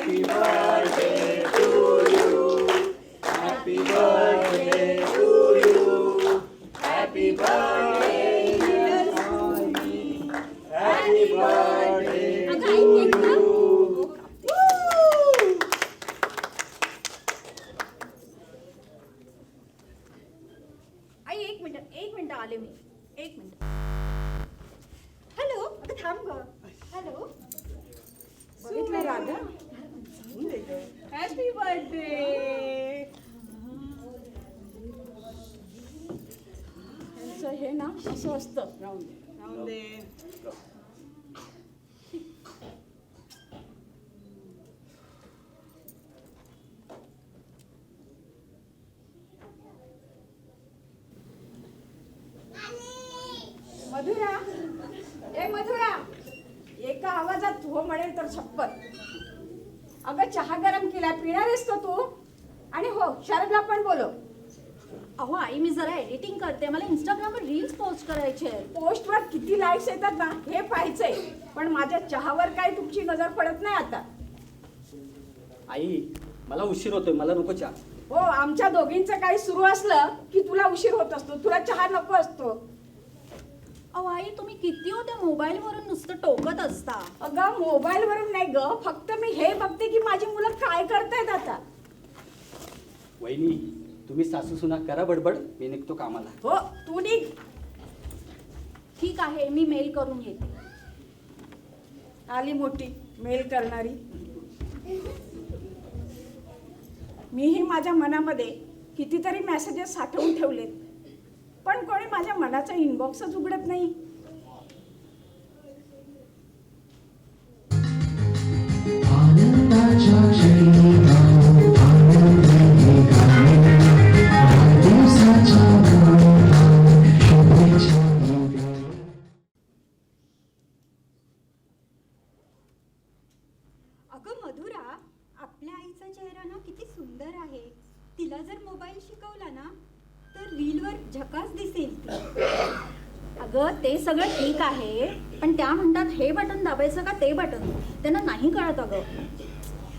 Happy birthday. असं असतं राहून दे राहून दे मधुरा? ए मधुरा! एका आवाजात हो म्हणेल तर छप्पन अगं चहा गरम केला पिणार आहेस का तू? आणि हो शरदला पण बोलव. अहो आई मी जरा एडिटिंग करते. मला इंस्टाग्रामवर रील्स पोस्ट करायचे आहेत. पोस्टवर किती लाईक्स येतात ना हे पाहायचंय. पण माझ्या चहावर काय तुमची नजर पडत नाही आता? आई मला उशीर होतोय. मला नको चहा. हो आमच्या दोघींचं काही सुरू असलं की तुला उशीर होत असतो. तुला चहा नको असतो. अहो आई तुम्ही किती हो त्या मोबाईलवरून नुसतं टोकत असता? अगं मोबाईल वरून नाही ग. फक्त मी हे बघते की माझी मुलं काय करतायत आता. वहिनी तुम्ही सासू सुना करा बडबड मी निघतो कामाला. हो तू निघ. ठीक आहे मी मेल करून येते आली मोठी मेल करणारी. मीही माझ्या मनामध्ये कितीतरी मेसेजेस साठवून ठेवलेत. पण कोणी माझ्या मनाचा इनबॉक्सच उघडत नाही. अगं ते सगळं ठीक आहे पण त्या म्हणतात हे बटन दाबायचं का ते बटन? त्यांना नाही कळत अगं.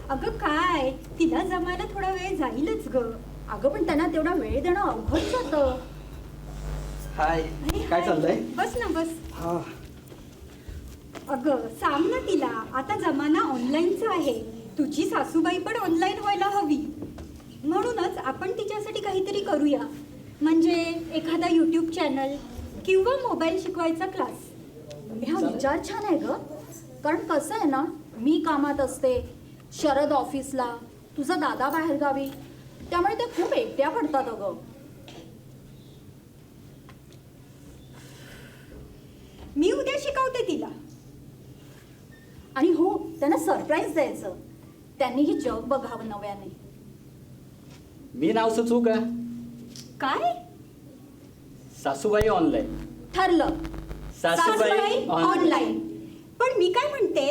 अगं काय तिला जमायला थोडा वेळ जाईलच ग. अगं पण त्यांना तेवढा वेळ देणं अवघड जातं हाय काय. चाललंय? बस ना बस. हा. अगं सांग ना तिला आता जमाना ऑनलाईनचा आहे. तुझी सासूबाई पण ऑनलाईन व्हायला हवी. म्हणूनच आपण तिच्यासाठी काहीतरी करूया. म्हणजे एखादा यूट्यूब चॅनल किंवा मोबाईल शिकवायचा क्लास हा विचार छान आहे ग. कारण कसं आहे ना मी कामात असते शरद ऑफिसला तुझा दादा बाहेरगावी त्यामुळे त्या खूप एकट्या पडतात अगं. मी उद्या शिकवते तिला. आणि हो त्यांना सरप्राईज द्यायचं. त्यांनीही जग बघावं नव्याने. मी नाव सुचवू का? काय? सासूबाई ऑनलाईन ठरलं. सासूबाई ऑनलाईन पण मी काय म्हणते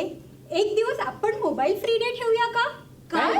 एक दिवस आपण मोबाईल फ्री डे ठेवूया का? काय?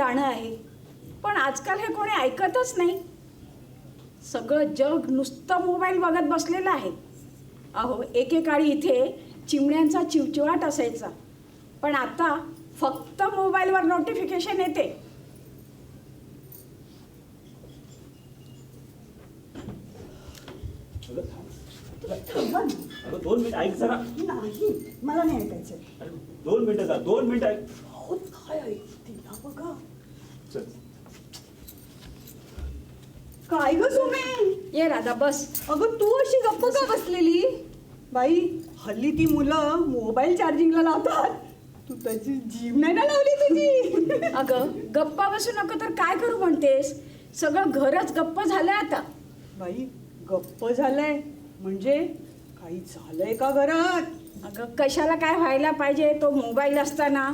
गाणं आहे. पण आजकाल हे कोणी ऐकतच नाही. सगळं जग नुसतं मोबाईल बघत बसलेलं आहे. अहो एकेकाळी इथे चिमण्यांचा चिवचिवाट असायचा. पण आता फक्त मोबाईलवर नोटिफिकेशन येते. दोन मिनिट ऐक जरा. नाही मला नाही ऐकायचं दोन मिनिटं जा. दोन मिनिटं ऐक. काय ऐकते बघा. चल. काय ग सुमे? ये राधा बस. अगं तू अशी गप्प का बसलेली? बाई हल्ली ती मुलं मोबाईल चार्जिंगला लावतात. तू त्याची जीव नाही ना लावली तुझी? अगं गप्पा बसू नको तर काय करू म्हणतेस? सगळं घरच गप्प झालंय आता. बाई गप्प झालंय. म्हणजे काही झालंय का घरात? अगं कशाला काय व्हायला पाहिजे तो मोबाईल असताना?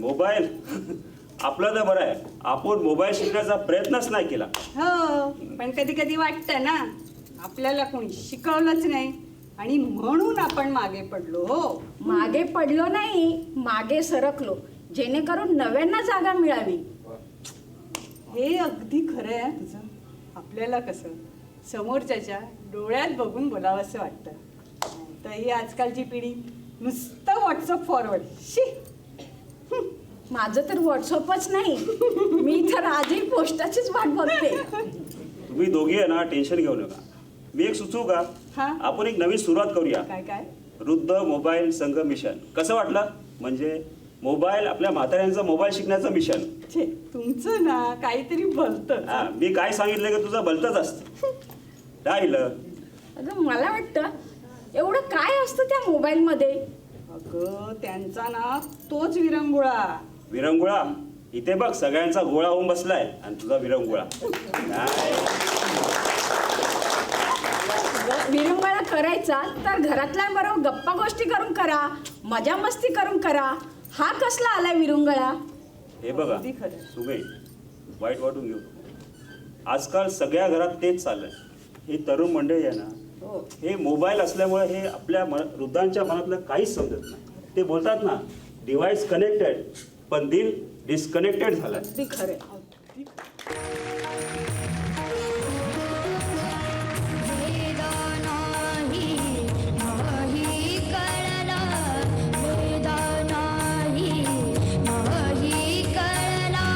मोबाईल? आपलं तर बरं आहे. आपण मोबाईल शिकण्याचा प्रयत्नच नाही केला. हो पण कधी कधी वाटतं ना आपल्याला कोणी शिकवलंच नाही. आणि म्हणून आपण मागे पडलो हो. मागे पडलो नाही मागे सरकलो. जेणेकरून नव्यांना जागा मिळावी. हे अगदी खरं आहे तुझं. आपल्याला कसं समोरच्याच्या डोळ्यात बघून बोलावंसं वाटतं. तर ही आजकालची पिढी नुसतं व्हॉट्सअप फॉरवर्ड शी! माझं तर व्हॉट्सअपच नाही. मी तर आजही पोस्टाचीच वाट बघते. तुम्ही दोघी आहे ना टेन्शन घेऊ नका. मी एक सुचवू का? हा. आपण एक नवीन सुरुवात करूया. काय काय? वृद्ध मोबाईल संघ मिशन. कसं वाटलं? म्हणजे मोबाईल आपल्या म्हाताऱ्यांचं मोबाईल शिकण्याचं मिशन. छे तुमचं ना काहीतरी भलतं हा, मी काय सांगितलं की तुझं भलतंच असतं. राहिलं. अगं मला वाटतं एवढं काय असतं त्या मोबाईलमध्ये? अगं त्यांचा ना तोच विरंगुळा. विरंगुळा इथे बघ सगळ्यांचा गोळा होऊन बसलाय आणि तुझा विरंगुळा? विरंगुळा करायचा तर घरातल्या बरोबर गप्पा गोष्टी करून करा मजा मस्ती करून करा. हा कसला आलाय विरंगुळा? हे बघा. सुमे वाईट वाटून घेऊ. आजकाल सगळ्या घरात तेच चाललंय. हे तरुण मंडळी आहे ना हे मोबाईल असल्यामुळे हे आपल्या मन वृद्धांच्या मनातलं काहीच समजत नाही. ते बोलतात ना डिव्हाइस कनेक्टेड. पण दिल डिस्कनेक्टेड झालाय. अगदी खरे वेदा नाही नाही कळला वेदा नाही नाही कळला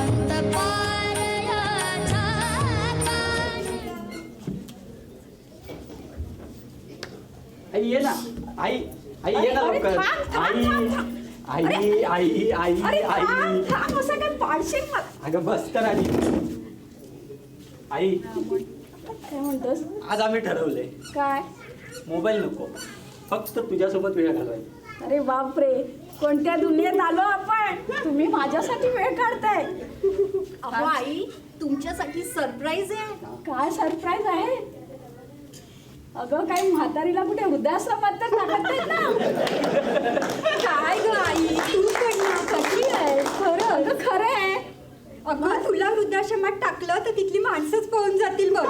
अंत पारयाचा आई ये ना. आई आई ये ना लवकर. आई. आई अरे. आई आई अरे थांब आई. थांब असं काय पाडशील मला अगं बस तर आली. आई. काय म्हणतोस? आज आम्ही ठरवलंय. काय? मोबाईल नको. फक्त तुझ्यासोबत वेळ घालवायचा अरे बापरे कोणत्या दुनियेत आलो आपण? तुम्ही माझ्यासाठी वेळ काढताय. अहो आई तुमच्यासाठी सरप्राईज आहे. काय सरप्राईज आहे? अगं काही म्हातारीला कुठे वृद्धाश्रमात तर टाकत ना. काय ग आई तू पण ना कशी आहे खरं अगं खरं आहे. अगं तुला वृद्धाश्रमात टाकलं तर तिथली माणसंच पळून जातील बघ.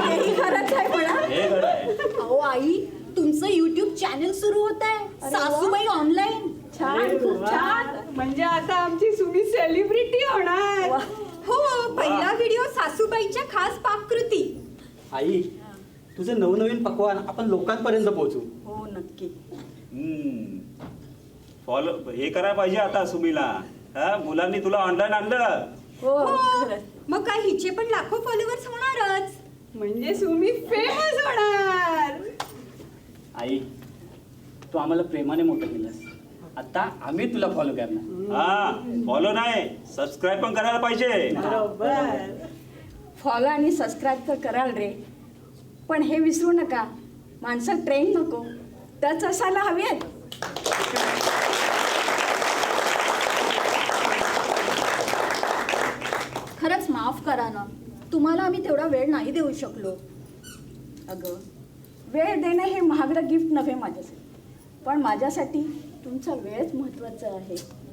हेही खरंच आहे म्हणा. हे खरं आहे. अहो आई तुमचं युट्यूब चॅनल सुरू होत आहे. अरे वा. सासूबाई ऑनलाईन छान खूप छान. म्हणजे आता आमची सुमी सेलिब्रिटी होणार. हो पहिला व्हिडिओ सासूबाईच्या खास पाककृती. आई तुझं नवनवीन पकवान आपण लोकांपर्यंत पोहोचू. हो नक्की. फॉलो हे करायला पाहिजे आता सुमीला. हा मुलांनी तुला ऑनलाईन आणलं? हो हो. खरंच. मग काय हिचे पण लाखो फॉलोअर्स होणारच. म्हणजे सुमी फेमस होणार. आई तू आम्हाला प्रेमाने मोठं केलंस. आता आम्ही तुला फॉलो करणार. हा फॉलो नाही सबस्क्राईब पण करायला पाहिजे. बरोबर. फॉलो आणि सबस्क्राईब तर कराल रे. पण हे विसरू नका. माणसं ट्रेन नको. टच असायला हवेत. खरंच माफ करा ना. तुम्हाला आम्ही तेवढा वेळ नाही देऊ शकलो. अगं वेळ देणं हे महागडं गिफ्ट नव्हे माझ्यासाठी. पण माझ्यासाठी तुमचा वेळच महत्त्वाचा आहे.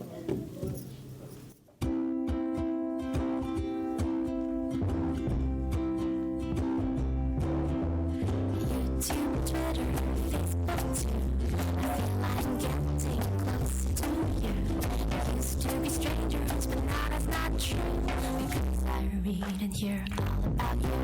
Read and hear all about you.